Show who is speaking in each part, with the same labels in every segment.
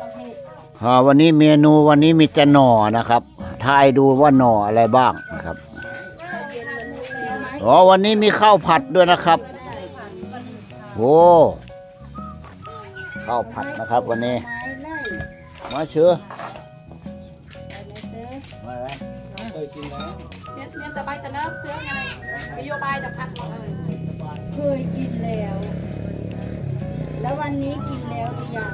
Speaker 1: ประเภท
Speaker 2: อ่าวันนี้เมนูวันนี้มีแต่หน่อนะครับทายดูว่าหน่ออะไรบ้างนะครับอ๋อวันนี้มีข้าวผัดด้วยนะครับโอ้ข้าวผัดนะครับวันนี้
Speaker 1: มา
Speaker 2: เชื่อ
Speaker 1: ไปเลยเด้อ
Speaker 3: เคยกินแล้ว
Speaker 4: เมียนเมียนแต่ใบแต่เนิบเสื้อไงนโยบายจะพัดหมดเลย
Speaker 1: เคยกินแล้ว แล้ววันนี้กินแล้วหรือยัง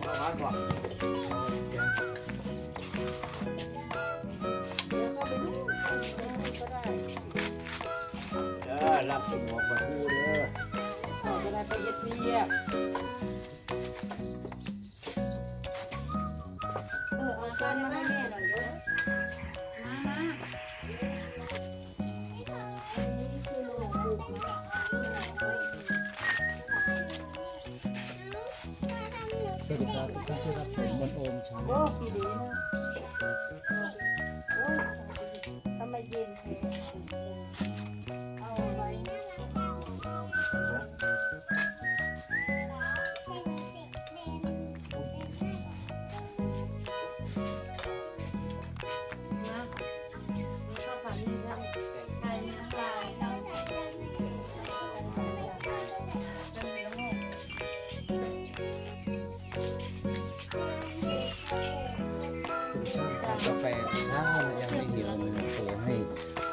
Speaker 4: เอ็มข้าวผัด
Speaker 2: ว่ะเดี๋
Speaker 1: ยวก็ไปดูก็ได้
Speaker 2: เด้อรับกินหอมปลาทูเด้อ
Speaker 4: เอาเวลาไปเย็ดเรียบ
Speaker 3: สวัสดีครับทุกท่านที่รับชมบนโอมชา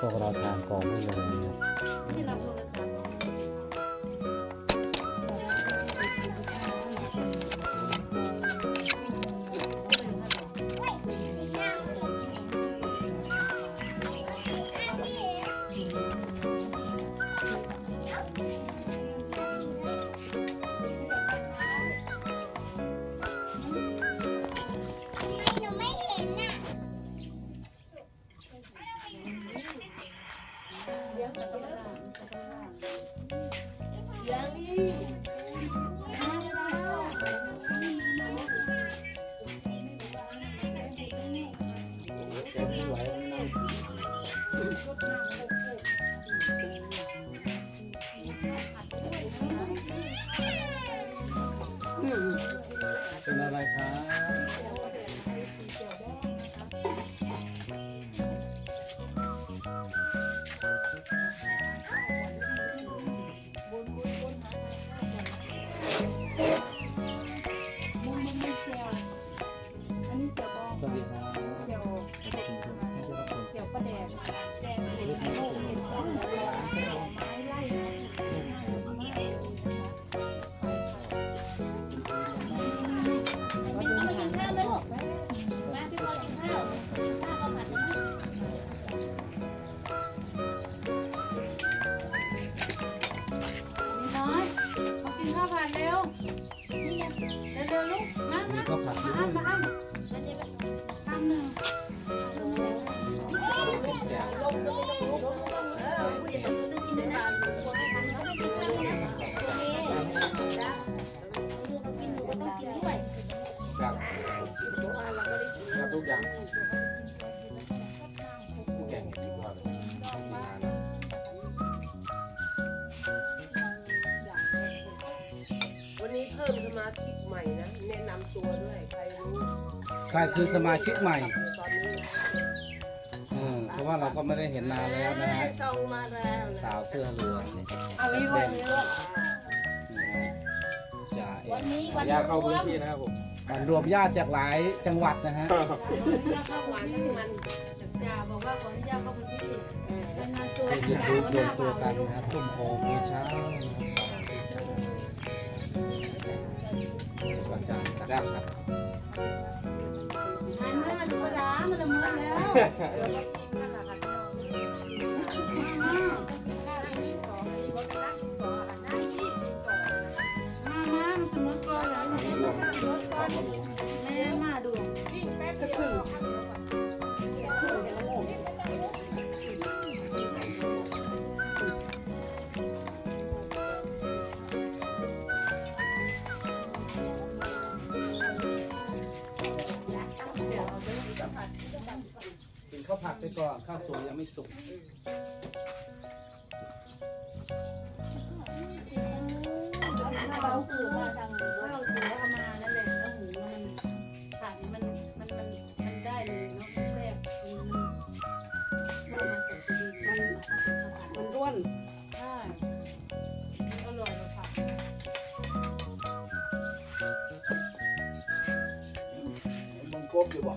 Speaker 1: ว
Speaker 3: กเราทานก่อนได้เลยนะ
Speaker 4: เป็
Speaker 3: นอะไรครับ ครับครับ
Speaker 1: ทุกอย่า
Speaker 4: ง
Speaker 2: แกงดีกว่าเลย
Speaker 5: วันนี้เพิ่มสมาชิกใหม่นะ แนะนำตัวด้วย ใครรู้
Speaker 3: ใครคือสมาชิกใหม่
Speaker 5: ตอนนี้นะ
Speaker 3: อืมเพราะว่าเราก็ไม่ได้เห็นนานแล้วนะฮะ
Speaker 5: ส่งมาแล้วนะ
Speaker 3: สาวเสื้อเหลืองนี่
Speaker 4: เอาวิวันนี้ลูก
Speaker 3: นะฮะจ่าเอ
Speaker 4: วัน
Speaker 3: ง
Speaker 4: นี้วัน
Speaker 2: อยากเข้าพื้นที่นะครับผม
Speaker 3: การรวมญาติจากหลายจังหวัดนะฮะ
Speaker 5: ข้าวหวานทั้งมัน
Speaker 4: จ่าบอกว่าขออนุญาตเข้าพื้นที่เป็นงานตัว
Speaker 3: ในยูทูบรวมตัวกันนะครับทุ่มโฮมมื้อเช้าก่อนจะแระด้างครับ
Speaker 4: อันนี้มันธรรมดามันละเมินแล้ว
Speaker 5: ข้าว
Speaker 6: สวยยังไม่สุก
Speaker 1: เราสื่อว่าทางเราสื่อเอามานั่นแหละแล้วหมูมันผัดมันมันมันมันได้เลยเนาะมันแซ่บมันมันมันจะดีมัน
Speaker 4: มันร่วน
Speaker 1: ใช่อร่อยเลยค่ะ
Speaker 3: มันกบอยู่บ่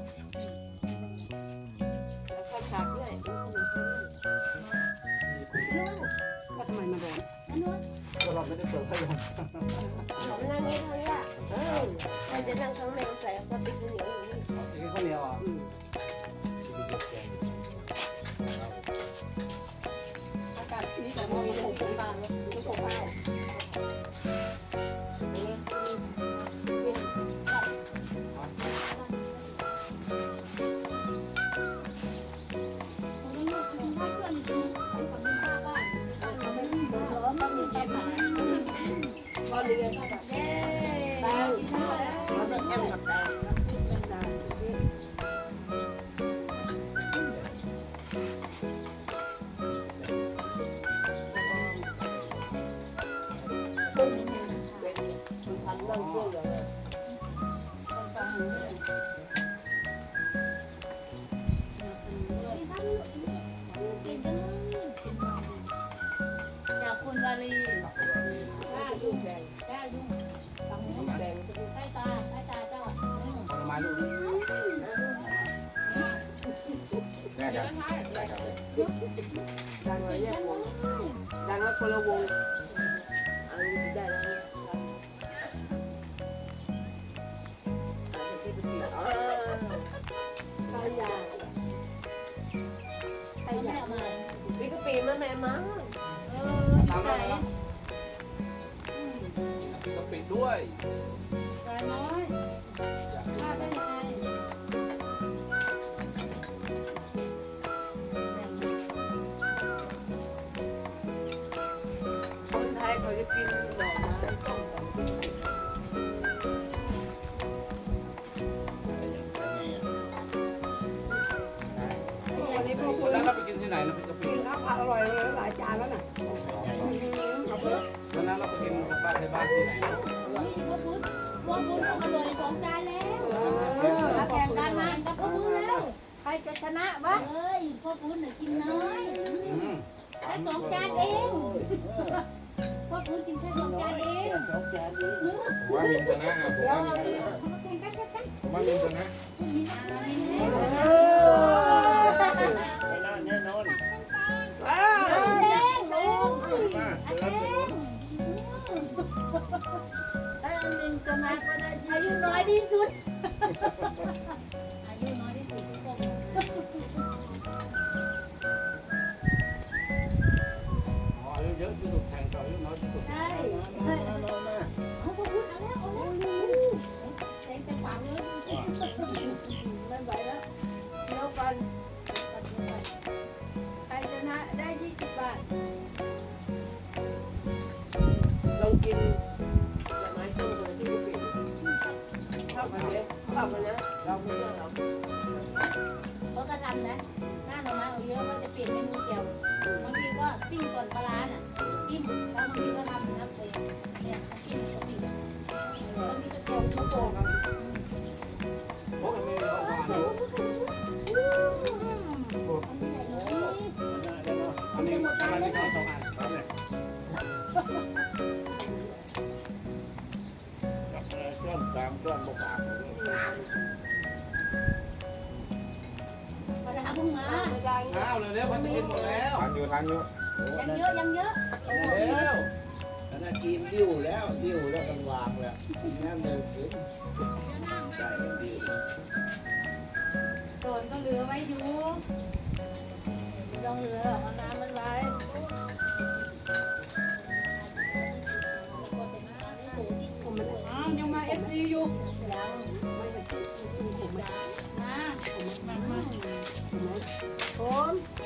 Speaker 4: แน่
Speaker 5: ครั
Speaker 4: บดัง
Speaker 1: เล
Speaker 4: ยแยกวงดังแล้วคนละวง
Speaker 5: อันนี้ได้แล้วเนี่ยอันนี้เป็นสีอ๋อ
Speaker 4: ใครอยาก
Speaker 1: ใครอยากมา
Speaker 5: มีกปิมาแม่มา
Speaker 1: เออ
Speaker 6: ตาม
Speaker 1: ใส่
Speaker 6: แล้วนะกะปิด้วย
Speaker 1: ใส่น้อย
Speaker 5: กินดอไม้ต้มกับ
Speaker 4: วันนี้พวกคุ
Speaker 6: วัน
Speaker 4: ณ
Speaker 6: นั้นเราไปกินที่ไหนนะพี่กะปิ
Speaker 4: กินข้าวผัดอร่อยเลยหลายจานแล้วน่ะเอาเพิ่ม
Speaker 6: วันนั้นเราไปกินบ้านในบ้านที่ไหน
Speaker 1: นี่พ่อพุทธพ่อพุทธก็เลยสองจานแล้วมาแข่งกันมากับพ่อพุทธแล้ว
Speaker 4: ใครจะชนะวะ
Speaker 1: เอ้ยพ่อพุทธน่ะกินน้อย
Speaker 6: อืม
Speaker 1: แค่สองจานเอง พ่อพุทธกินแค่สองจานเอง
Speaker 7: ว่ามินชนะอะผมว่ามินชนะ
Speaker 1: มาแข่งกันกันกัน
Speaker 7: ผมว่ามินชนะ
Speaker 1: มีอะไรเนี่ย
Speaker 4: เออ
Speaker 3: แน่นอน
Speaker 4: ว้าว
Speaker 1: แดงลงม
Speaker 4: ได้
Speaker 6: อ้าวเร็วๆเขาจะกินหมดแล้ว
Speaker 7: ทานอยู่ทานอยู่
Speaker 1: ยังเยอะ
Speaker 3: น่ะกินดิ้วแล้วดิ้วแล้วกันวางแล้วนั่นเลยกินใช่ดิ้ว
Speaker 4: โดนก็เหลือไว้อยู่ต้องเหลือเอาน้ำมันไว้ผมมันอ้าวยังมาเอฟซีอยู่ยังไม่ไปกินผมมามาผมมามาผม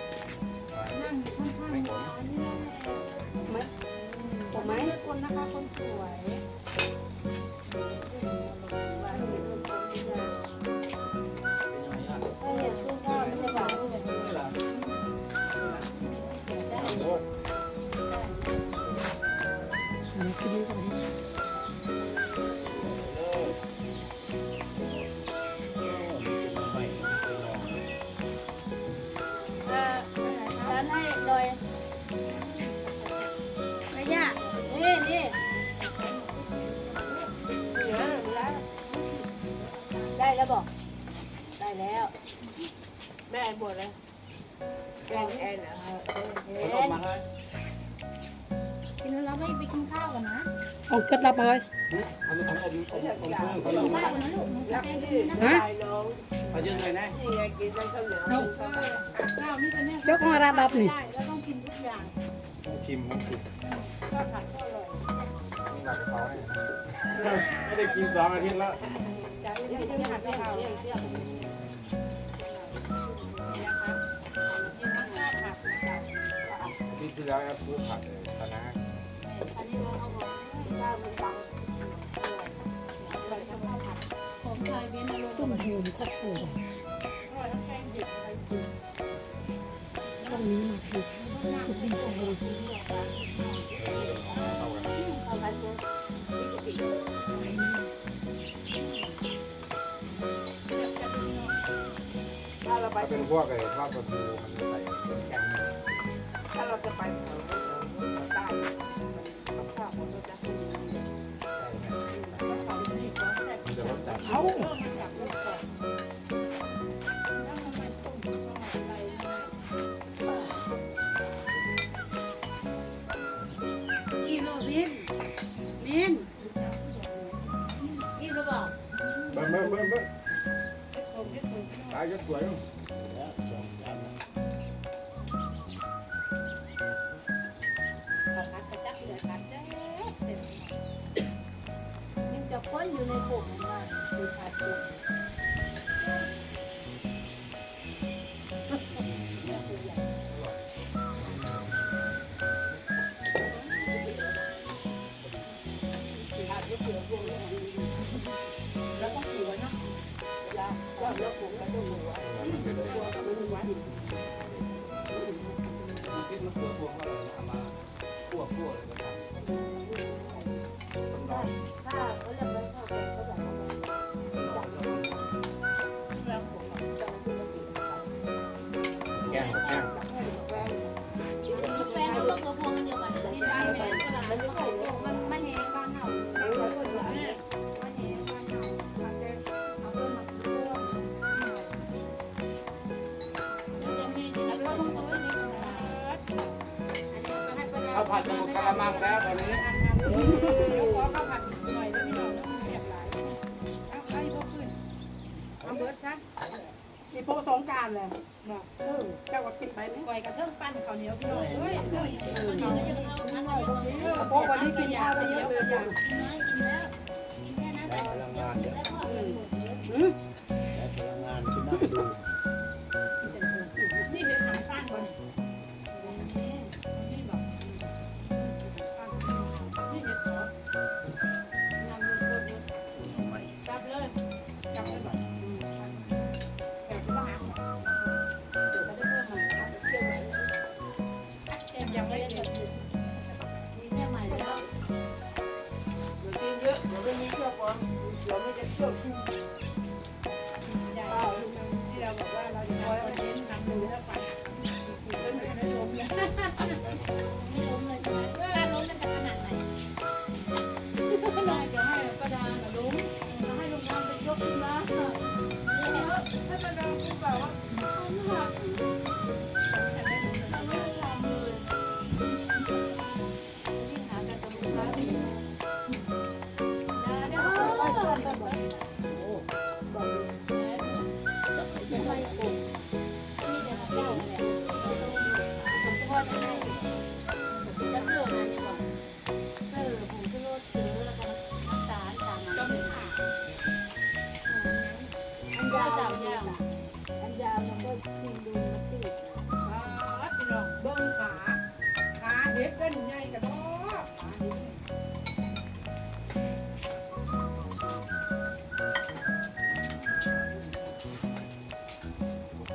Speaker 4: คนนะคะ คนสวย แล้
Speaker 5: ว
Speaker 1: บอกได้แล้ว
Speaker 5: แม่บวชเลยแกงแอนนะแอ
Speaker 1: น กินแล้วเาไม่ไปกินข้าวกันนะ
Speaker 4: เอาเคล็ดลับมา
Speaker 5: กิ
Speaker 1: นข้าวก่อนนะลูกหนูจะได้ดีนะ
Speaker 5: ฮะ
Speaker 6: เอยืนเลยนะ
Speaker 5: เจ้า
Speaker 4: ของะกระ
Speaker 1: ดับนี่
Speaker 7: ชิมของ
Speaker 1: สุด
Speaker 7: ไม่ได้กินสองอาทิตย์ละ
Speaker 1: ที่
Speaker 7: ที่แล้วแอปซื้อผักเลยคณะ
Speaker 1: ผมชายเว้นอะ
Speaker 4: ต้มหูครอบครัว
Speaker 1: ต้องนี้
Speaker 4: มาคือสุดดีใจ
Speaker 5: ถ้าเป็
Speaker 7: นพวกไอ้ทอดประทูมันใส่แกง
Speaker 5: ถ้าเราจะไปแถวใต้ต้องข้าวของเราจะ
Speaker 7: มันจะรสจัด
Speaker 4: เขา
Speaker 1: อีโรบินบินอีโรบอก
Speaker 7: เบิ้มเบิ้ม่ไม่ ตายยศสวย
Speaker 1: เนอะมันจะพ้นอยู่ใน
Speaker 5: กลุ่มว่า
Speaker 6: คือ
Speaker 1: ขาดกลุ่ม คั่วคั่วเล
Speaker 6: ย ผัดสมุนกะละมังแล้วตอนนี้
Speaker 4: เอาเบิร์ดซะมีโปสองการเลยนะเออแจ้ว่ากินไปไหมไวกับเครื่องปั้นข้าวเหนี
Speaker 1: ยว
Speaker 5: พี่น้องเฮ้ยเฮ้
Speaker 4: ยเฮ้ยโปวัน
Speaker 1: นี้
Speaker 4: กินข้าวไป
Speaker 1: เยอะเลยอย่า
Speaker 4: ย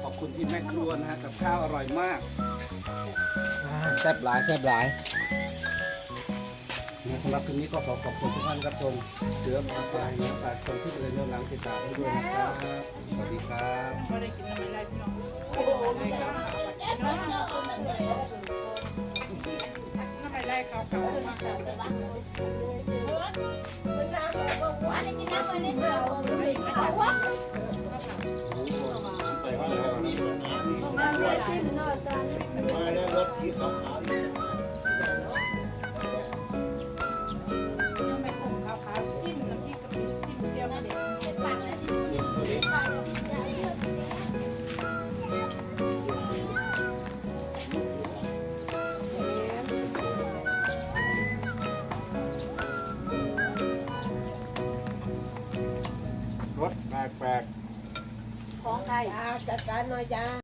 Speaker 4: ขอ
Speaker 6: บคุณที่แม่ครัวนะฮะกับข้าวอร่อยมากแซ่บหลายแซ่บหลายสำหรับคืนนี้ก็ขอขอบคุณทุกท่านครับชมเสือมาปลายมาปลายคนที่เลยเนื้อหลังติดตามให้ด้วยนะครับสวัสดีครับ
Speaker 5: ก็ได้กินอะไรได้พี่น้อง
Speaker 4: โอ้โหไม่ได้
Speaker 5: ไล่ได้เขาเขา
Speaker 8: วันนี้กินน้ำวั
Speaker 1: นนี้
Speaker 9: เขา
Speaker 1: แล้